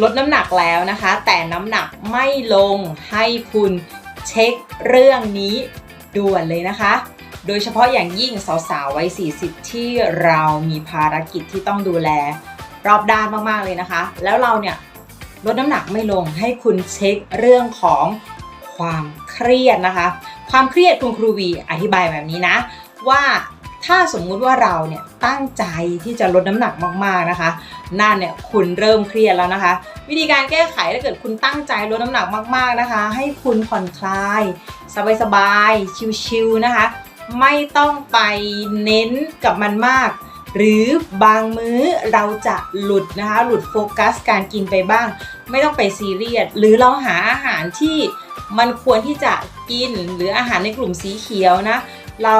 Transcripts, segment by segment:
ลดน้ำหนักแล้วนะคะ แต่น้ำหนักไม่ลงให้คุณเช็คเรื่องนี้ด่วนเลยนะคะ โดยเฉพาะอย่างยิ่งสาวๆวัย40 ที่เรามีภารกิจที่ต้องดูแล รอบด้านมากๆเลยนะคะ แล้วเราเนี่ยลดน้ำหนักไม่ลงให้คุณเช็คเรื่องของความเครียดนะคะ ความเครียดคุณครูวีอธิบายแบบนี้นะ ว่า ถ้าสมมุติว่าเราเนี่ยตั้งใจที่จะลดน้ำหนักมากๆนะคะนั่นเนี่ยคุณเริ่มเครียดแล้วนะคะ วิธีการแก้ไขถ้าเกิดคุณตั้งใจลดน้ำหนักมากๆนะคะ ให้คุณผ่อนคลาย สบายๆชิลๆนะคะ ไม่ต้องไปเน้นกับมันมาก หรือบางมื้อเราจะหลุดนะคะ หลุดโฟกัสการกินไปบ้าง ไม่ต้องไปซีเรียสหรือเราหาอาหารที่มันควรที่จะกินหรืออาหารในกลุ่มสีเขียวนะ เรา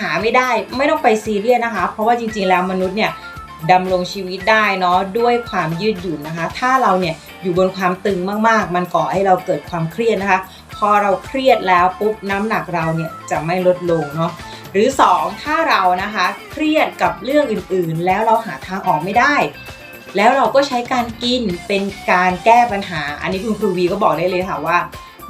หาไม่ได้ไม่ต้องไปซีเรียสนะคะ เพราะว่าจริงๆแล้วมนุษย์เนี่ยดำรงชีวิตได้เนาะด้วยความยืดหยุ่นนะคะ ถ้าเราเนี่ยอยู่บนความตึงมากๆ มันก่อให้เราเกิดความเครียดนะคะ พอเราเครียดแล้วปุ๊บน้ำหนักเราเนี่ยจะไม่ลดลงเนาะหรือ 2 ถ้าเรานะคะเครียดกับเรื่องอื่นๆ แล้วเราหาทางออกไม่ได้ แล้วเราก็ใช้การกินเป็นการแก้ปัญหา อันนี้คุณครูวีก็บอกได้เลยค่ะว่า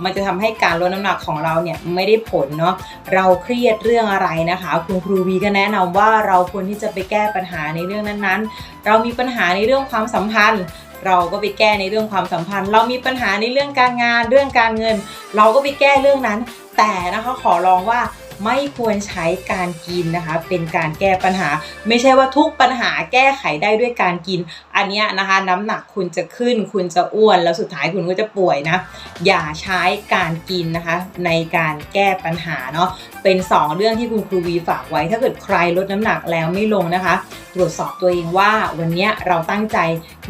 มันจะทำให้การลดน้ำหนักของเราเนี่ยไม่ได้ผลเนาะเราเครียดเรื่องอะไรนะคะ คุณครูวีก็แนะนำว่าเราควรที่จะไปแก้ปัญหาในเรื่องนั้นๆ เรามีปัญหาในเรื่องความสัมพันธ์เราก็ไปแก้ในเรื่องความสัมพันธ์ เรามีปัญหาในเรื่องการงานเรื่องการเงิน เราก็ไปแก้เรื่องนั้น แต่นะคะขอร้องว่า ไม่ควรใช้การกินนะคะ เป็นการแก้ปัญหา ไม่ใช่ว่าทุกปัญหาแก้ไขได้ด้วยการกิน อันนี้นะคะ น้ำหนักคุณจะขึ้น คุณจะอ้วน แล้วสุดท้ายคุณก็จะป่วยนะ อย่าใช้การกินนะคะ ในการแก้ปัญหาเนาะเป็น 2 เรื่องที่คุณครูวีฝากไว้ ถ้าเกิดใครลดน้ำหนักแล้วไม่ลงนะคะ ตรวจสอบตัวเองว่าวันนี้เราตั้งใจ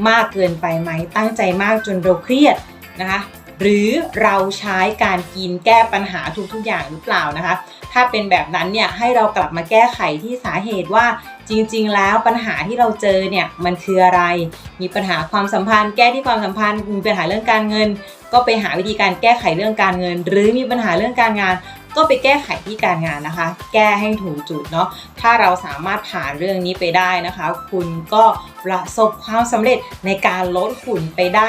มากเกินไปไหมตั้งใจมากจนเราเครียดนะคะหรือเราใช้การกินแก้ปัญหาทุกๆอย่างหรือเปล่านะคะ ถ้าเป็นแบบนั้นเนี่ยให้เรากลับมาแก้ไขที่สาเหตุว่าจริง ๆ แล้วปัญหาที่เราเจอเนี่ยมันคืออะไร มีปัญหาความสัมพันธ์ แก้ที่ความสัมพันธ์มีปัญหาเรื่องการเงิน ก็ไปหาวิธีการแก้ไขเรื่องการเงิน หรือมีปัญหาเรื่องการงานก็ไปแก้ไขที่การงานนะคะ แก้ให้ถูกจุดเนาะ ถ้าเราสามารถผ่านเรื่องนี้ไปได้นะคะ คุณก็ประสบความสำเร็จในการลดหุ่นไปได้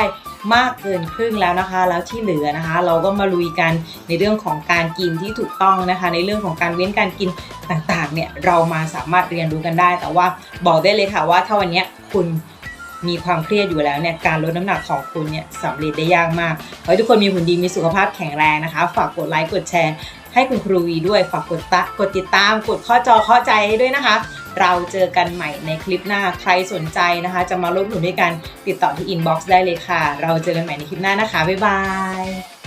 มากเกินครึ่งแล้วนะคะ แล้วที่เหลือนะคะ เราก็มาลุยกันในเรื่องของการกินที่ถูกต้องนะคะ ในเรื่องของการเว้นการกินต่างๆเนี่ยเรามาสามารถเรียนรู้กันได้ แต่ว่าบอกได้เลยค่ะว่าถ้าวันนี้คุณมีความเครียดอยู่แล้วเนี่ยการลดน้ำหนักของคุณเนี่ยสำเร็จได้ยากมากขอให้ทุกคนมีหุ่นดีมีสุขภาพแข็งแรงนะคะ ฝากกดไลค์กดแชร์ให้คุณครูวีด้วยฝากกดตะกดติดตามกดข้อจอข้อใจให้ด้วยนะคะ เราเจอกันใหม่ในคลิปหน้าใครสนใจนะคะ จะมาลดหุ่นด้วยกันติดต่อที่อินบ็อกซ์ได้เลยค่ะ เราเจอกันใหม่ในคลิปหน้านะคะ บ๊ายบาย